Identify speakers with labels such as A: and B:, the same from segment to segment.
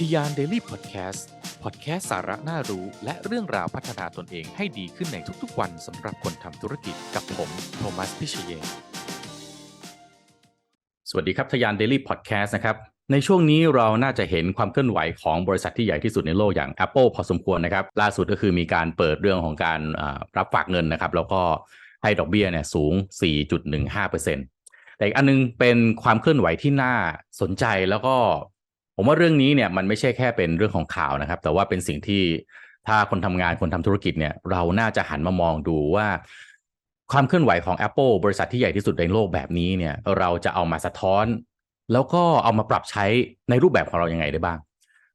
A: ทียานเดลี่พอดแคสต์พอดแคสต์สาระน่ารู้และเรื่องราวพัฒนาตนเองให้ดีขึ้นในทุกๆวันสำหรับคนทำธุรกิจกับผมโทมัสพิเชย
B: สวัสดีครับทยาน Daily Podcast นะครับในช่วงนี้เราน่าจะเห็นความเคลื่อนไหวของบริษัทที่ใหญ่ที่สุดในโลกอย่าง Apple พอสมควรนะครับ ล่าสุดก็คือมีการเปิดเรื่องของการรับฝากเงินนะครับ แล้วก็ให้ดอกเบี้ยเนี่ยสูง 4.15%แต่อีกอันนึงเป็นความเคลื่อนไหวที่น่าสนใจแล้วก็ ผมว่าเรื่องนี้เนี่ยมันไม่ใช่แค่เป็นเรื่องของข่าวนะครับ แต่ว่าเป็นสิ่งที่ถ้าคนทำงานคนทำธุรกิจเนี่ย เราน่าจะหันมามองดูว่าความเคลื่อนไหวของ Apple บริษัทที่ใหญ่ที่สุดในโลกแบบนี้เนี่ย เราจะเอามาสะท้อน แล้วก็เอามาปรับใช้ในรูปแบบของเรายังไงได้บ้าง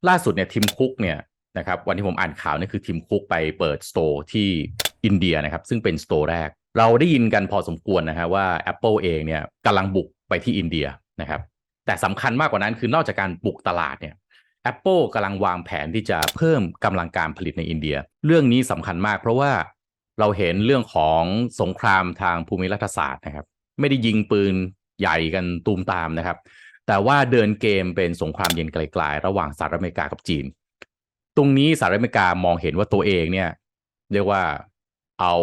B: ล่าสุดเนี่ยทีมคุกเนี่ยนะครับวันที่ผมอ่านข่าวนี่คือทีมคุกไปเปิดสโตร์ที่อินเดียนะครับ ซึ่งเป็นสโตร์แรก เราได้ยินกันพอสมควรนะฮะว่า Apple เองเนี่ยกำลังบุกไปที่อินเดียนะครับ แต่สำคัญมากกว่านั้นคือนอกจากการบุกตลาดเนี่ย Apple กำลังวางแผนที่จะเพิ่มกำลังการผลิตในอินเดีย เรื่องนี้สำคัญมากเพราะว่าเราเห็นเรื่องของสงครามทางภูมิรัฐศาสตร์นะครับ ไม่ได้ยิงปืนใหญ่กันตูมตามนะครับ แต่ว่าเดินเกมเป็นสงครามเย็นไกลๆ ระหว่างสหรัฐอเมริกากับจีน ตรงนี้สหรัฐอเมริกามองเห็นว่าตัวเองเนี่ย เรียกว่าเอา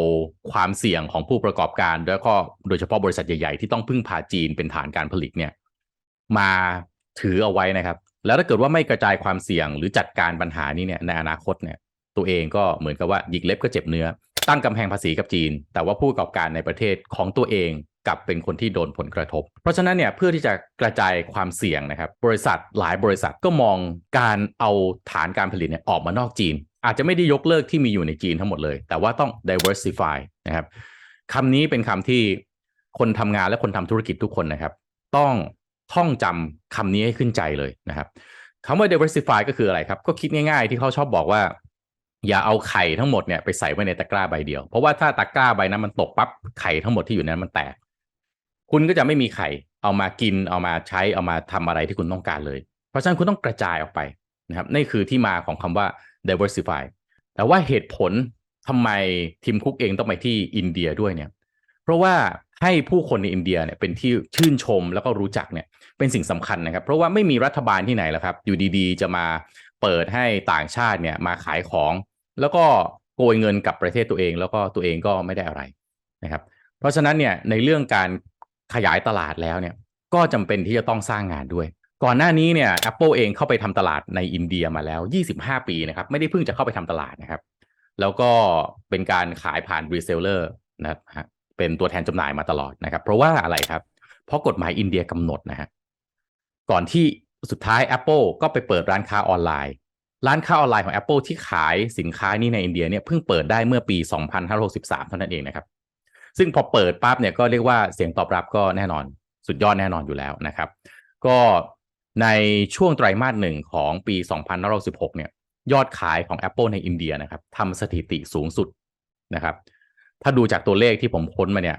B: ความเสี่ยงของผู้ประกอบการ แล้วก็โดยเฉพาะบริษัทใหญ่ๆ ที่ต้องพึ่งพาจีนเป็นฐานการผลิตเนี่ย มาถือเอาไว้นะครับ แล้วถ้าเกิดว่าไม่กระจายความเสี่ยงหรือจัดการปัญหานี้เนี่ยในอนาคตเนี่ยตัวเองก็เหมือนกับว่าหยิกเล็บก็เจ็บเนื้อ ตั้งกำแพงภาษีกับจีน แต่ว่าผู้ประกอบการในประเทศของตัวเองกลับเป็นคนที่โดนผลกระทบ เพราะฉะนั้นเนี่ยเพื่อที่จะกระจายความเสี่ยงนะครับ บริษัทหลายบริษัทก็มองการเอาฐานการผลิตเนี่ยออกมานอกจีน อาจจะไม่ได้ยกเลิกที่มีอยู่ในจีนทั้งหมดเลย แต่ว่าต้อง diversify นะครับคำนี้เป็นคำที่คนทำงานและคนทำธุรกิจทุกคนนะครับ ต้อง ท่องจำคำนี้ให้ขึ้นใจเลยนะครับคำว่า diversify ก็คืออะไรครับ ก็คิดง่ายๆที่เขาชอบบอกว่า อย่าเอาไข่ทั้งหมดเนี่ยไปใส่ไว้ในตะกร้าใบเดียว เพราะว่าถ้าตะกร้าใบนั้นมันตกปั๊บไข่ทั้งหมดที่อยู่นนั้นมันแตก คุณก็จะไม่มีไข่เอามากินเอามาใช้เอามาทำอะไรที่คุณต้องการเลย เพราะฉะนั้นคุณต้องกระจายออกไปนะครับนี่คือที่มาของคำว่า diversify แต่ว่าเหตุผลทำไมทีมคุกเองต้องไปที่อินเดียด้วยเนี่ย เพราะว่า ให้ผู้คนในอินเดียเนี่ยเป็นที่ชื่นชมแล้วก็รู้จักเนี่ยเป็นสิ่งสำคัญนะครับ เพราะว่าไม่มีรัฐบาลที่ไหนแล้วครับ อยู่ดีๆ จะมาเปิดให้ต่างชาติเนี่ยมาขายของ แล้วก็โกยเงินกับประเทศตัวเอง แล้วก็ตัวเองก็ไม่ได้อะไรนะครับ เพราะฉะนั้นเนี่ยในเรื่องการขยายตลาดแล้วเนี่ยก็จำเป็นที่จะต้องสร้างงานด้วย ก่อนหน้านี้เนี่ย Apple เองเข้าไปทำตลาดในอินเดียมาแล้ว 25 ปีนะครับไม่ได้เพิ่งจะเข้าไปทำตลาดนะครับ แล้วก็เป็นการขายผ่านรีเซลเลอร์นะครับ เป็นตัวแทนจำหน่ายมาตลอดนะครับ เพราะว่าอะไรครับ เพราะกฎหมายอินเดียกำหนดนะฮะก่อนที่สุดท้าย Apple ก็ไปเปิดร้านค้าออนไลน์ ร้านค้าออนไลน์ของ Apple ที่ขายสินค้านี้ในอินเดียเนี่ยเพิ่งเปิดได้เมื่อปี 2563 เท่านั้นเองนะครับ ซึ่งพอเปิดปั๊บเนี่ยก็เรียกว่าเสียงตอบรับก็แน่นอนสุดยอดแน่นอนอยู่แล้วนะครับ ก็ในช่วงไตรมาสหนึ่งของปี 2516 เนี่ยยอดขายของ Apple ในอินเดียนะครับทำสถิติสูงสุดนะครับ ถ้าดูจากตัวเลขที่ผมค้นมาเนี่ย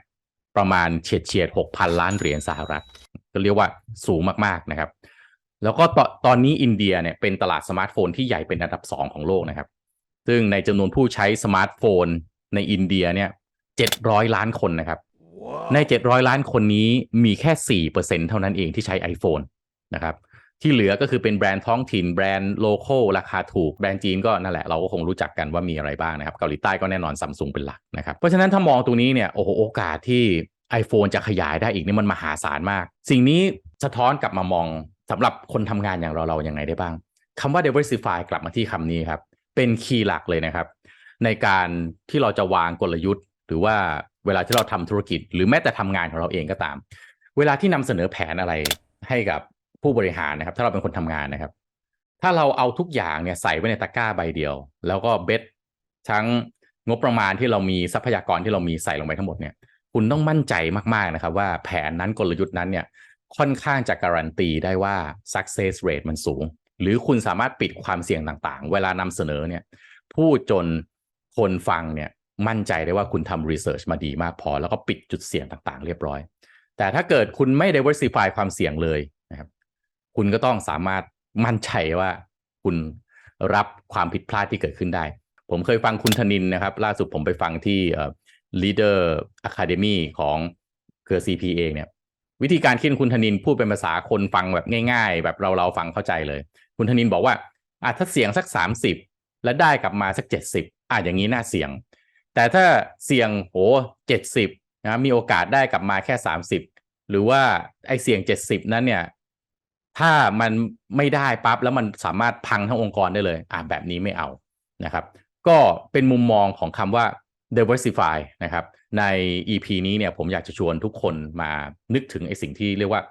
B: ประมาณเฉียดเฉียด6,000ล้านเหรียญสหรัฐ ก็เรียกว่าสูงมากๆนะครับ แล้วก็ตตอนนี้อินเดียเนี่ยเป็นตลาดสมาร์ทโฟนที่ใหญ่เป็นอันดับ2ของโลกนะครับ ซึ่งในจำนวนผู้ใช้สมาร์ทโฟนในอินเดียเนี่ย700ล้านคนนะครับใน700ล้านคนนี้มีแค่4%เท่านั้นเองที่ใช้ iPhone นะครับ ที่เหลือก็คือเป็นแบรนด์ท้องถิ่นแบรนด์โลโก้ราคาถูกแบรนด์จีนก็นั่นแหละเราก็คงรู้จักกันว่ามีอะไรบ้างนะครับเกาหลีใต้ก็แน่นอนซัมซุงเป็นหลักนะครับเพราะฉะนั้นถ้ามองตรงนี้เนี่ยโอ้โหโอกาสที่ iPhone จะขยายได้อีกนี่มันมหาศาลมาก สิ่งนี้สะท้อนกลับมามองสำหรับคนทำงานอย่างเราเรายังไงได้บ้างคำว่า diversify กลับมาที่คำนี้ครับ เป็นคีย์หลักเลยนะครับ ในการที่เราจะวางกลยุทธ์ หรือว่าเวลาที่เราทำธุรกิจ หรือแม้แต่ทำงานของเราเองก็ตาม เวลาที่นำเสนอแผนอะไรให้กับ ผู้บริหารนะครับ ถ้าเราเป็นคนทำงานนะครับ ถ้าเราเอาทุกอย่างเนี่ยใส่ไว้ในตะกร้าใบเดียว แล้วก็เบ็ดทั้งงบประมาณที่เรามีทรัพยากรที่เรามีใส่ลงไปทั้งหมดเนี่ย คุณต้องมั่นใจมากๆนะครับ ว่าแผนนั้นกลยุทธ์นั้นเนี่ยค่อนข้างจะการันตีได้ว่า success rate มันสูง หรือคุณสามารถปิดความเสี่ยงต่างๆ เวลานำเสนอเนี่ยพูดจนคนฟังเนี่ยมั่นใจได้ว่าคุณทำ research มาดีมากพอ แล้วก็ปิดจุดเสี่ยงต่างๆ เรียบร้อย แต่ถ้าเกิดคุณไม่ diversify ความเสี่ยงเลย คุณก็ต้องสามารถมั่นใจว่าคุณรับความผิดพลาดที่เกิดขึ้นได้ ผมเคยฟังคุณธนินนะครับ ล่าสุดผมไปฟังที่ Leader Academy ของเครือ CP เองเนี่ยวิธีการคิดคุณธนินพูดเป็นภาษาคนฟังแบบง่าย ๆ แบบเราเราฟังเข้าใจเลย คุณธนินบอกว่าอะถ้าเสี่ยงสักสามสิบแล้วได้กลับมาสักเจ็ดสิบอะอย่างนี้น่าเสี่ยง แต่ถ้าเสี่ยงโหเจ็ดสิบนะมีโอกาสได้กลับมาแค่สามสิบหรือว่าไอเสี่ยงเจ็ดสิบนั้นเนี่ย ถ้ามันไม่ได้ปั๊บแล้วมันสามารถพังทั้งองค์กรได้เลยอะแบบนี้ไม่เอานะครับ ก็เป็นมุมมองของคำว่า diversify นะครับ ใน EP นี้เนี่ยผมอยากจะชวนทุกคนมานึกถึงไอ้สิ่งที่เรียกว่า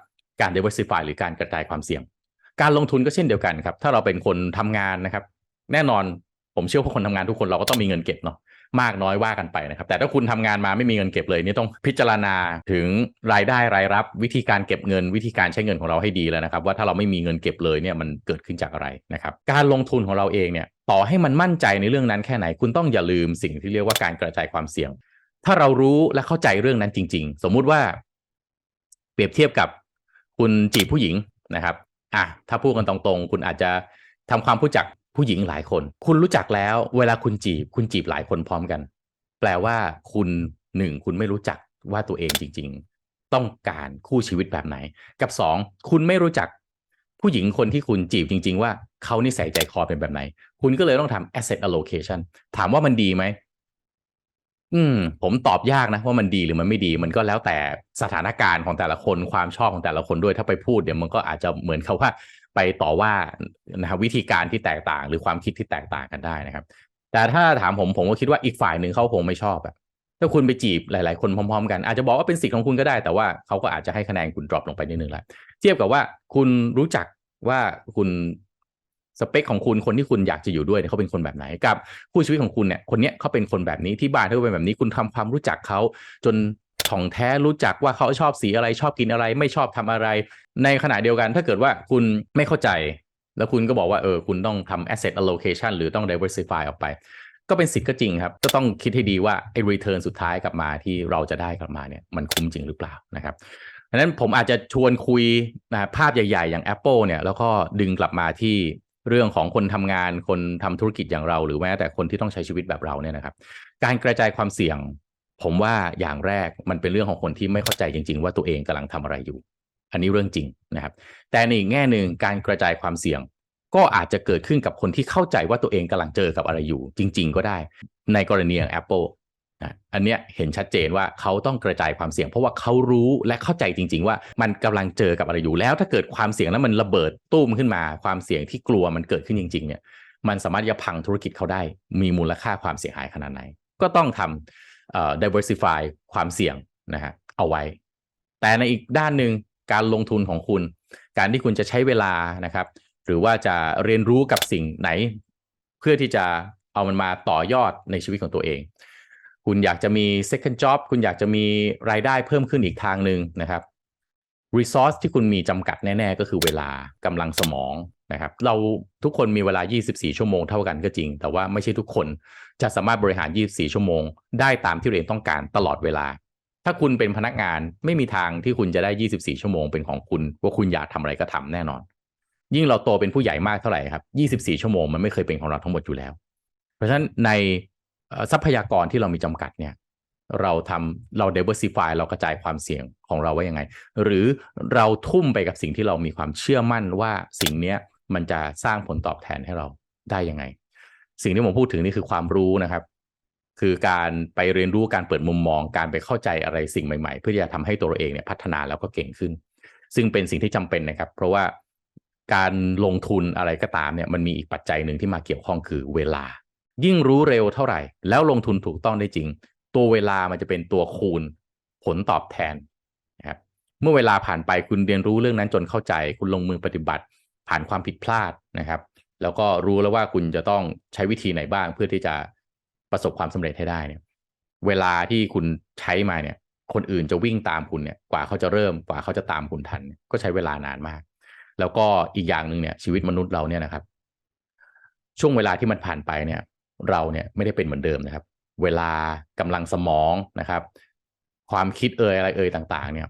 B: การ diversify หรือการกระจายความเสี่ยง การลงทุนก็เช่นเดียวกันครับ ถ้าเราเป็นคนทำงานนะครับ แน่นอนผมเชื่อว่าคนทำงานทุกคนเราก็ต้องมีเงินเก็บเนาะ มากน้อยว่ากันไปนะครับ แต่ถ้าคุณทำงานมาไม่มีเงินเก็บเลยนี่ต้องพิจารณาถึงรายได้รายรับ วิธีการเก็บเงิน วิธีการใช้เงินของเราให้ดีแล้วนะครับ ว่าถ้าเราไม่มีเงินเก็บเลยเนี่ยมันเกิดขึ้นจากอะไรนะครับการลงทุนของเราเองเนี่ยต่อให้มันมั่นใจในเรื่องนั้นแค่ไหน คุณต้องอย่าลืมสิ่งที่เรียกว่าการกระจายความเสี่ยง ถ้าเรารู้และเข้าใจเรื่องนั้นจริง ๆ สมมุติว่า เปรียบเทียบกับคุณจีบผู้หญิงนะครับอะถ้าพูดกันตรงๆ คุณอาจจะทำความรู้จัก ผู้หญิงหลายคน คุณรู้จักแล้ว เวลาคุณจีบ คุณจีบหลายคนพร้อมกัน แปลว่าคุณหนึ่งคุณไม่รู้จักว่าตัวเองจริง ๆ ต้องการคู่ชีวิตแบบไหน กับสองคุณไม่รู้จักผู้หญิงคนที่คุณจีบจริง ๆ ว่าเขานิสัยใจคอเป็นแบบไหน คุณก็เลยต้องทำ asset allocation ถามว่ามันดีไหมอืม ผมตอบยากนะว่ามันดีหรือมันไม่ดี มันก็แล้วแต่สถานการณ์ของแต่ละคนความชอบของแต่ละคนด้วยถ้าไปพูดเดี๋ยวมันก็อาจจะเหมือนเขาว่า ไปต่อว่านะครับวิธีการที่แตกต่าง หรือความคิดที่แตกต่างกันได้นะครับ แต่ถ้าถามผมผมก็คิดว่าอีกฝ่ายหนึ่งเขาคงไม่ชอบอะถ้าคุณไปจีบหลาย ๆ คนพร้อม ๆ กันอาจจะบอกว่าเป็นสิทธิ์ของคุณก็ได้ แต่ว่าเขาก็อาจจะให้คะแนนคุณดรอปลงไปนิดนึงแหละเทียบกับว่าคุณรู้จักว่าคุณสเปคของคุณคนที่คุณอยากจะอยู่ด้วยเนี่ยเขาเป็นคนแบบไหนกับคู่ชีวิตของคุณเนี่ยคนเนี้ยเขาเป็นคนแบบนี้ที่บ้านเขาเป็นแบบนี้คุณทำความรู้จักเขาจน ถ่องแท้รู้จักว่าเขาชอบสีอะไรชอบกินอะไร ไม่ชอบทำอะไร ในขณะเดียวกันถ้าเกิดว่าคุณไม่เข้าใจ แล้วคุณก็บอกว่าเออคุณต้องทำ asset allocation หรือต้อง diversify ออกไป ก็เป็นสิทธิ์ก็จริงครับ ก็ต้องคิดให้ดีว่าไอ้ return สุดท้ายกลับมาที่เราจะได้กลับมาเนี่ยมันคุ้มจริงหรือเปล่านะครับดังนั้นผมอาจจะชวนคุยนะภาพใหญ่ ๆ อย่าง Apple เนี่ยแล้วก็ดึงกลับมาที่เรื่องของคนทำงานคนทำธุรกิจอย่างเรา หรือแม้แต่คนที่ต้องใช้ชีวิตแบบเราเนี่ยนะครับ การกระจายความเสี่ยง ผมว่าอย่างแรกมันเป็นเรื่องของคนที่ไม่เข้าใจจริง ๆ ว่าตัวเองกำลังทำอะไรอยู่ อันนี้เรื่องจริงนะครับ แต่ในอีกแง่หนึ่งการกระจายความเสี่ยง ก็อาจจะเกิดขึ้นกับคนที่เข้าใจว่าตัวเองกำลังเจอกับอะไรอยู่ จริง ๆ ก็ได้ ในกรณีอย่าง Apple นะอันเนี้ยเห็นชัดเจนว่าเขาต้องกระจายความเสี่ยง เพราะว่าเขารู้และเข้าใจจริง ๆ ว่ามันกำลังเจอกับอะไรอยู่แล้ว ถ้าเกิดความเสี่ยงแล้วมันระเบิดตุ้มขึ้นมา ความเสี่ยงที่กลัวมันเกิดขึ้นจริง ๆ เนี่ย มันสามารถจะพังธุรกิจเขาได้ มีมูลค่าความเสียหายขนาดไหน ก็ต้องทำเอ่อ diversify ความเสี่ยงนะฮะเอาไว้ แต่ในอีกด้านหนึ่งการลงทุนของคุณ การที่คุณจะใช้เวลานะครับ หรือว่าจะเรียนรู้กับสิ่งไหน เพื่อที่จะเอามันมาต่อยอดในชีวิตของตัวเอง คุณอยากจะมี second job คุณอยากจะมีรายได้เพิ่มขึ้นอีกทางหนึ่งนะครับ resource ที่คุณมีจำกัดแน่ ๆ ก็คือเวลากำลังสมอง นะครับเราทุกคนมีเวลา 24 ชั่วโมงเท่ากันก็จริง แต่ว่าไม่ใช่ทุกคนจะสามารถบริหาร 24 ชั่วโมง ได้ตามที่เรียนต้องการตลอดเวลา ถ้าคุณเป็นพนักงานไม่มีทางที่คุณจะได้ 24 ชั่วโมงเป็นของคุณ ว่าคุณอยากทำอะไรก็ทำแน่นอน ยิ่งเราโตเป็นผู้ใหญ่มากเท่าไหร่ครับ 24 ชั่วโมงมันไม่เคยเป็นของเราทั้งหมดอยู่แล้ว เพราะฉะนั้นในทรัพยากรที่เรามีจำกัดเนี่ยเราทำเรา diversify เรากระจายความเสี่ยงของเราไว้ยังไง หรือเราทุ่มไปกับสิ่งที่เรามีความเชื่อมั่นว่าสิ่งเนี้ย มันจะสร้างผลตอบแทนให้เราได้ยังไง สิ่งที่ผมพูดถึงนี่คือความรู้นะครับ คือการไปเรียนรู้การเปิดมุมมอง การไปเข้าใจอะไรสิ่งใหม่ ๆ เพื่อที่จะทำให้ตัวเราเองเนี่ยพัฒนาแล้วก็เก่งขึ้น ซึ่งเป็นสิ่งที่จำเป็นนะครับ เพราะว่าการลงทุนอะไรก็ตามเนี่ยมันมีอีกปัจจัยหนึ่งที่มาเกี่ยวข้องคือเวลา ยิ่งรู้เร็วเท่าไหร่ แล้วลงทุนถูกต้องได้จริง ตัวเวลามันจะเป็นตัวคูณผลตอบแทนนะครับเมื่อเวลาผ่านไปคุณเรียนรู้เรื่องนั้นจนเข้าใจ คุณลงมือปฏิบัติ ผ่านความผิดพลาดนะครับ แล้วก็รู้แล้วว่าคุณจะต้องใช้วิธีไหนบ้าง เพื่อที่จะประสบความสำเร็จให้ได้เนี่ย เวลาที่คุณใช้มาเนี่ย คนอื่นจะวิ่งตามคุณเนี่ย กว่าเขาจะเริ่มกว่าเขาจะตามคุณทัน ก็ใช้เวลานานมาก แล้วก็อีกอย่างหนึ่งเนี่ยชีวิตมนุษย์เราเนี่ยนะครับ ช่วงเวลาที่มันผ่านไปเนี่ย เราเนี่ยไม่ได้เป็นเหมือนเดิมนะครับ เวลากำลังสมองนะครับ ความคิดเอ่ยอะไรเอ่ยต่าง ๆ เนี่ย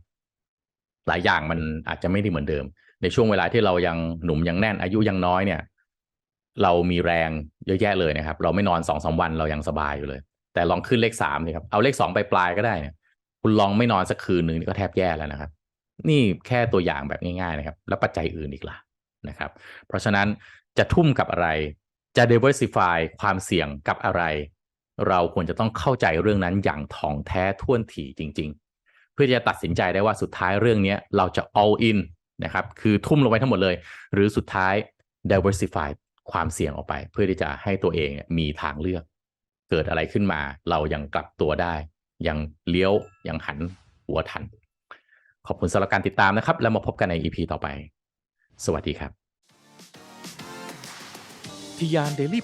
B: หลายอย่างมันอาจจะไม่ได้เหมือนเดิม ในช่วงเวลาที่เรายังหนุ่มยังแน่น อายุยังน้อยเนี่ย เรามีแรงเยอะแยะเลยนะครับ เราไม่นอนสองสาวันเรายังสบายอยู่เลย แต่ลองขึ้นเลขสามสิครับเอาเลขสองไปปลายก็ได้เนี่ยคุณลองไม่นอนสักคืนหนึ่งนี่ก็แทบแย่แล้วนะครับ นี่แค่ตัวอย่างแบบง่ายๆนะครับ แล้วปัจจัยอื่นอีกล่ะนะครับ เพราะฉะนั้นจะทุ่มกับอะไรจะ diversify ความเสี่ยงกับอะไร เราควรจะต้องเข้าใจเรื่องนั้นอย่างถ่องแท้ท่วนถี่จริง ๆ พื่อที่จะตัดสินใจได้ว่าสุดท้ายเรื่องนี้เราจะ all in นะครับ คือทุ่มลงไปทั้งหมดเลย หรือสุดท้าย diversify ความเสี่ยงออกไป เพื่อที่จะให้ตัวเองมีทางเลือก เกิดอะไรขึ้นมาเรายังกลับตัวได้ ยังเลี้ยวยังหันหัวทัน ขอบคุณสำหรับการติดตามนะครับ แล้วมาพบกันใน EP ต่อไป สวัสดีครับ
A: ทียานเดลี่